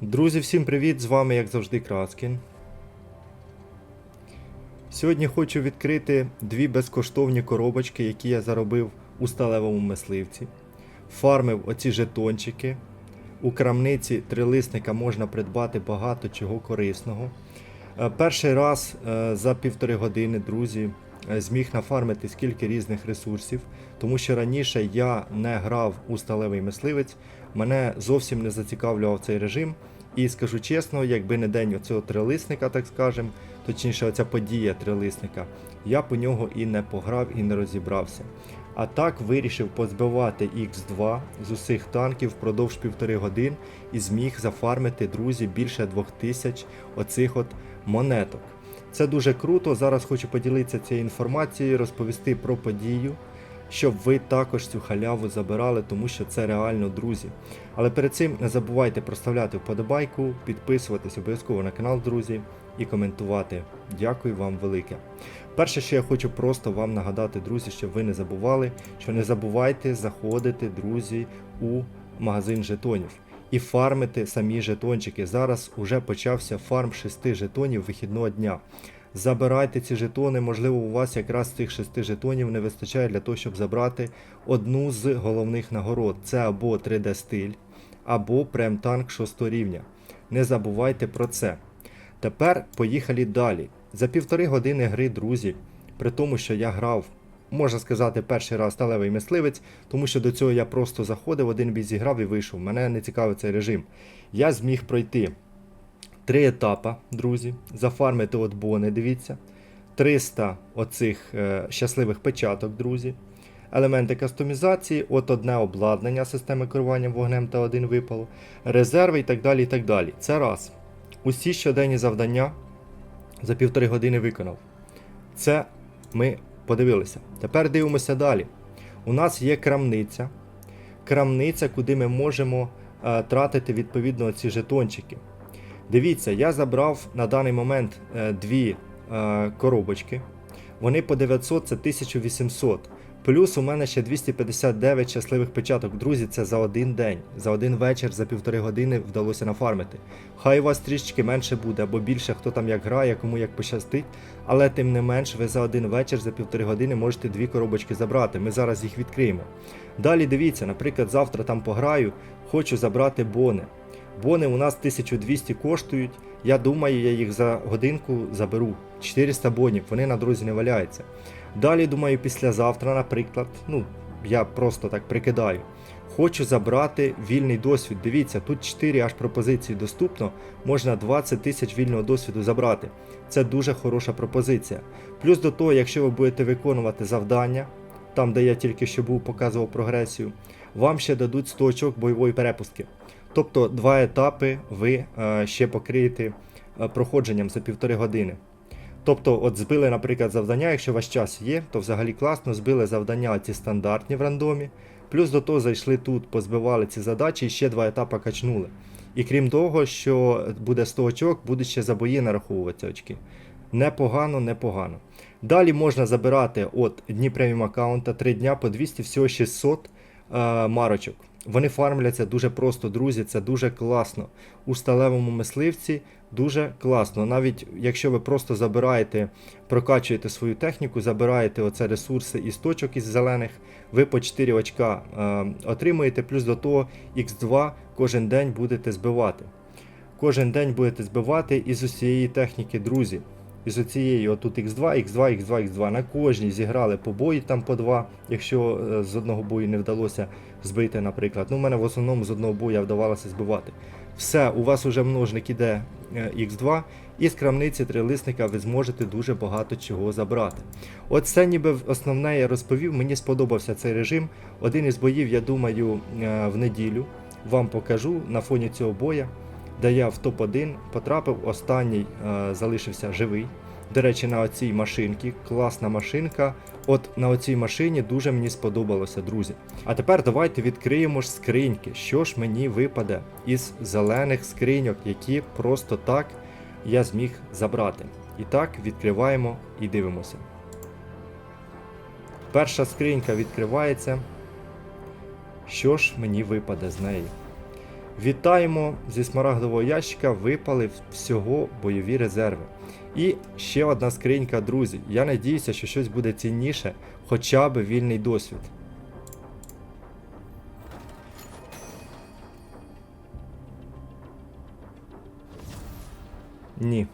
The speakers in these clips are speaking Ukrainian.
Друзі, всім привіт! З вами, як завжди, Краскін. Сьогодні хочу відкрити дві безкоштовні коробочки, які я заробив у сталевому мисливці. Фармив оці жетончики. У крамниці трилисника можна придбати багато чого корисного. Е, Перший раз е, за півтори години, друзі, зміг нафармити скільки різних ресурсів, тому що раніше я не грав у сталевий мисливець, мене зовсім не зацікавлював цей режим. І скажу чесно, якби не день оцього трилисника, так скажем, точніше, оця подія трилисника, я по нього і не пограв, і не розібрався. А так вирішив позбивати X2 з усіх танків впродовж півтори годин і зміг зафармити друзі більше 2000 оцих от монеток. Це дуже круто. Зараз хочу поділитися цією інформацією, розповісти про подію, щоб ви також цю халяву забирали, тому що це реально друзі. Але перед цим не забувайте проставляти вподобайку, підписуватись обов'язково на канал, друзі, і коментувати. Дякую вам велике. Перше, що я хочу просто вам нагадати, друзі, щоб ви не забували, що не забувайте заходити, друзі, у магазин жетонів і фармити самі жетончики. Зараз уже почався фарм 6 жетонів вихідного дня. Забирайте ці жетони, можливо, у вас якраз цих 6 жетонів не вистачає для того, щоб забрати одну з головних нагород. Це або 3D стиль, або прем-танк 6 рівня. Не забувайте про це. Тепер поїхали далі. За півтори години гри, друзі, при тому, що я грав, можна сказати, перший раз сталевий мисливець, тому що до цього я просто заходив, один бій зіграв і вийшов. Мене не цікавив цей режим. Я зміг пройти три етапи, друзі, зафармити от бони, дивіться. 300 оцих е, щасливих печаток, друзі. Елементи кастомізації, от одне обладнання системи керування вогнем та один випало, резерви і так далі. і так далі. Це раз. Усі щоденні завдання за півтори години виконав. Це ми подивилися. Тепер дивимося далі. У нас є крамниця. Крамниця, куди ми можемо е, тратити відповідно ці жетончики. Дивіться, я забрав на даний момент е, дві е, коробочки. Вони по 900, це 1800. Плюс у мене ще 259 щасливих печаток. Друзі, це за один день, за один вечір, за півтори години вдалося нафармити. Хай у вас трішечки менше буде або більше, хто там як грає, кому як пощастить. Але тим не менш, ви за один вечір, за півтори години можете дві коробочки забрати. Ми зараз їх відкриємо. Далі дивіться, наприклад, завтра там пограю, хочу забрати бони. Бони у нас 1200 коштують. Я думаю, я їх за годинку заберу. 400 бонів, вони на друзі не валяються. Далі, думаю, післязавтра, наприклад, ну, я просто так прикидаю. Хочу забрати вільний досвід. Дивіться, тут 4 аж пропозиції доступно, можна 20 тисяч вільного досвіду забрати. Це дуже хороша пропозиція. Плюс до того, якщо ви будете виконувати завдання, там де я тільки що був, показував прогресію, вам ще дадуть 100 очок бойової перепустки. Тобто два етапи ви е, ще покриєте е, проходженням за півтори години. Тобто, от збили, наприклад, завдання, якщо у вас час є, то взагалі класно, збили завдання ці стандартні в рандомі. Плюс до того зайшли тут, позбивали ці задачі і ще два етапи качнули. І крім того, що буде 100 очок, будуть ще за бої нараховуватися очки. Непогано, непогано. Далі можна забирати от дні преміум аккаунта 3 дня по 200, всього 600 е, марочок. Вони фармляться дуже просто, друзі, це дуже класно. У сталевому мисливці дуже класно. Навіть якщо ви просто забираєте, прокачуєте свою техніку, забираєте оце ресурси із точок із зелених, ви по 4 очка е, отримуєте, плюс до того X2 кожен день будете збивати. Кожен день будете збивати із усієї техніки, друзі. Із оцієї, отут X2, X2, X2, X2. На кожній зіграли по бої там по два, якщо е, з одного бою не вдалося збити, наприклад. Ну, у мене в основному з одного бою вдавалося збивати. Все, у вас вже множник іде е, X2, і з крамниці трилисника ви зможете дуже багато чого забрати. От це ніби основне я розповів. Мені сподобався цей режим. Один із боїв, я думаю, е, в неділю вам покажу на фоні цього боя де я в топ-1 потрапив, останній е, залишився живий. До речі, на оцій машинці, класна машинка. От на оцій машині дуже мені сподобалося, друзі. А тепер давайте відкриємо ж скриньки. Що ж мені випаде із зелених скриньок, які просто так я зміг забрати. І так, відкриваємо і дивимося. Перша скринька відкривається. Що ж мені випаде з неї? Вітаємо! Зі смарагдового ящика випали всього бойові резерви. І ще одна скринька, друзі. Я надіюся, що щось буде цінніше, хоча б вільний досвід. Ні.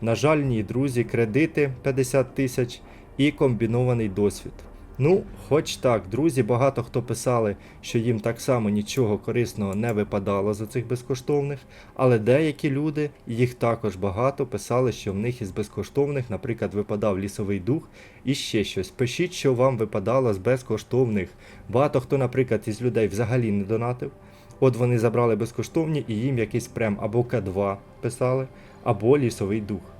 На жаль, ні, друзі, кредити 50 тисяч і комбінований досвід. Ну, хоч так, друзі, багато хто писали, що їм так само нічого корисного не випадало за цих безкоштовних, але деякі люди, їх також багато, писали, що в них із безкоштовних, наприклад, випадав лісовий дух і ще щось. Пишіть, що вам випадало з безкоштовних. Багато хто, наприклад, із людей взагалі не донатив. От вони забрали безкоштовні і їм якийсь прем або К2 писали, або лісовий дух.